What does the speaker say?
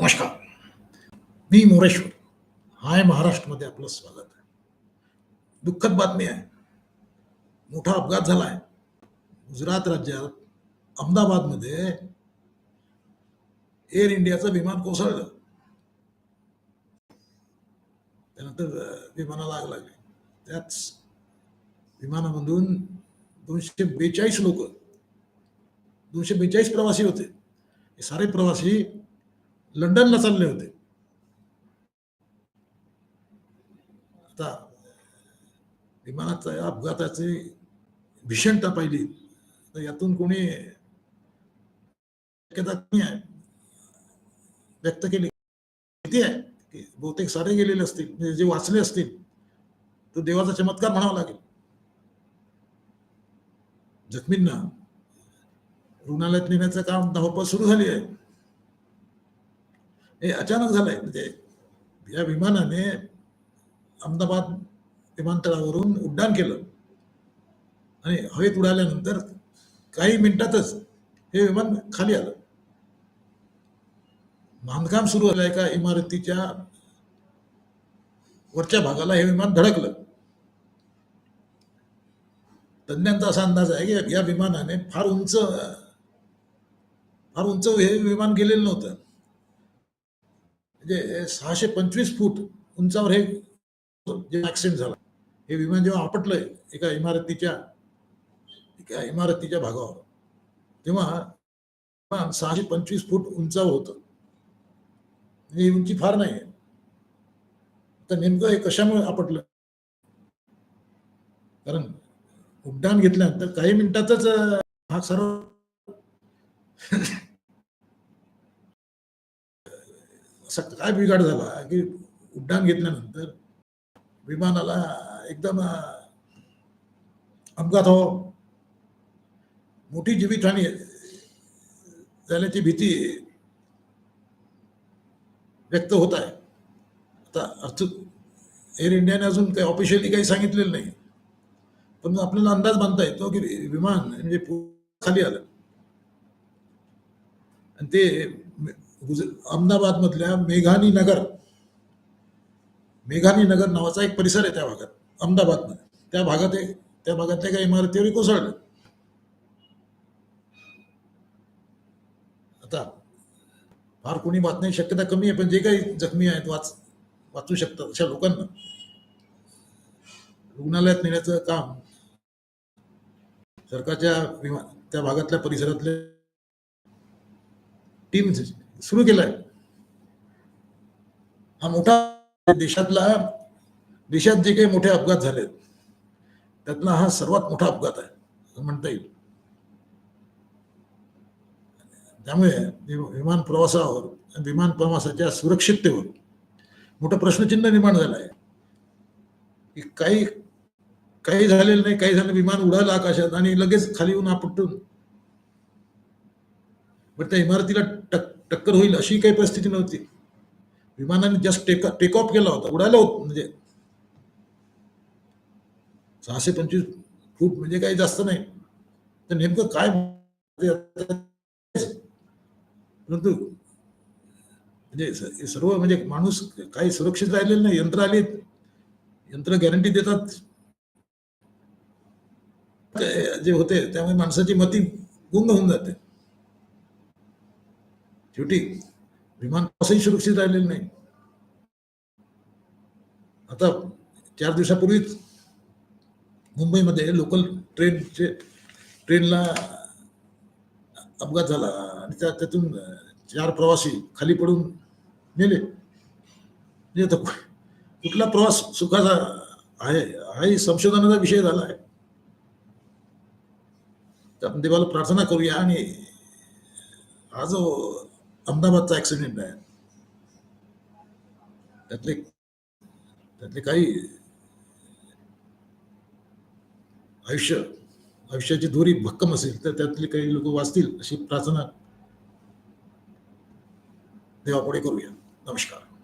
नमस्कार. मी मोरेश्वर. हाय महाराष्ट्रमध्ये आपलं स्वागत आहे. दुःखद बातमी आहे. मोठा अपघात झाला आहे गुजरात राज्यात अहमदाबादमध्ये एअर इंडियाचं विमान कोसळलं. त्यानंतर विमानाला आग लागली. त्याच विमानामधून दोनशे बेचाळीस लोक दोनशे बेचाळीस प्रवासी होते. हे सारे प्रवासी लंडनला चालले होते. आता विमानाचा अपघाताचे अपघाताची भीषणता पाहिली तर यातून कोणी शक्यता व्यक्त केली. किती आहे की बहुतेक सारे गेलेले असतील म्हणजे जे वाचले असतील तो देवाचा चमत्कार म्हणावा लागेल. जखमींना रुग्णालयात नेण्याचं काम धावपळ सुरू झाली आहे. हे अचानक झालंय म्हणजे या विमानाने अहमदाबाद विमानतळावरून उड्डाण केलं आणि हवेत उडाल्यानंतर काही मिनिटातच हे विमान खाली आलं बांधकाम सुरू झालं एका इमारतीच्या वरच्या भागाला हे विमान धडकलं तज्ञांचा असा अंदाज आहे की या विमानाने फार उंच फार उंच हे विमान गेलेलं नव्हतं म्हणजे सहाशे पंचवीस फूट उंचावर हे जे ऍक्सिडेंट झाला. हे विमान जेव्हा आपटलंय एका इमारतीच्या एका इमारतीच्या भागावर तेव्हा विमान सहाशे पंचवीस फूट उंचावर होतं. ही उंची फार नाही आहे. तर नेमकं हे कशामुळे आपटलं? कारण उड्डाण घेतल्यानंतर काही मिनिटातच हा सर्व काय बिघाड झाला. की उड्डाण घेतल्यानंतर विमानाला एकदम अपघात हो. मोठी जीवितहानी झाल्याची भीती व्यक्त होत आहे. आता अर्थ एअर इंडियाने अजून काही ऑफिशियली काही सांगितलेलं नाही. पण आपल्याला अंदाज बांधता येतो की विमान म्हणजे खाली आलं. आणि ते गुज- अहमदाबादमधल्या मेघानी नगर मेघानी नगर नावाचा एक परिसर आहे त्या भागात अहमदाबादमध्ये. त्या भागात त्या भागातल्या काही इमारतीवर कोसळलं आता फार कोणी वाचण्याची शक्यता कमी आहे पण जे काही जखमी आहेत वाच वाचू शकतात अशा लोकांना. रुग्णालयात नेण्याचं काम सरकारच्या विमा त्या भागातल्या परिसरातल्या टीम सुरू केलाय. हा मोठा देशातला देशात जे काही मोठे अपघात झालेत त्यातला हा सर्वात मोठा अपघात आहे असं म्हणता येईल. त्यामुळे विमान प्रवासावर विमान प्रवासाच्या सुरक्षिततेवर मोठं प्रश्नचिन्ह निर्माण झालं आहे की काही काही झालेलं नाही काही झालं विमान उडालं आकाशात आणि लगेच खाली येऊन आपटून पण त्या इमारतीला टक टक्कर होईल अशी काही परिस्थिती नव्हती. विमानाने जस्ट टेक टेक ऑफ केला होता उडायला होत म्हणजे सहाशे पंचवीस फूट म्हणजे काही जास्त नाही. तर नेमकं काय म्हणजे परंतु म्हणजे सर्व म्हणजे माणूस काही सुरक्षित राहिलेलं नाही यंत्र आली यंत्र गॅरंटी देतात. जे होते त्यामुळे माणसाची मती गुंग होऊन जाते. शेवटी विमान प्रवासही सुरक्षित राहिलेलं नाही. आता चार दिवसापूर्वीच मुंबईमध्ये लोकल ट्रेनचे ट्रेनला अपघात झाला आणि त्या त्यातून चार प्रवासी खाली पडून मेले. म्हणजे आता कुठला प्रवास सुखाचा आहे हाही संशोधनाचा विषय झाला आहे. तर आपण देवाला प्रार्थना करूया आणि हा जो अहमदाबादचा ऍक्सिडेंट आहे. त्यातले त्यातले काही आयुष्य आयुष्याची दोरी भक्कम असेल तर त्यातले काही लोक वाचतील अशी प्रार्थना देवापुढे करूया. नमस्कार.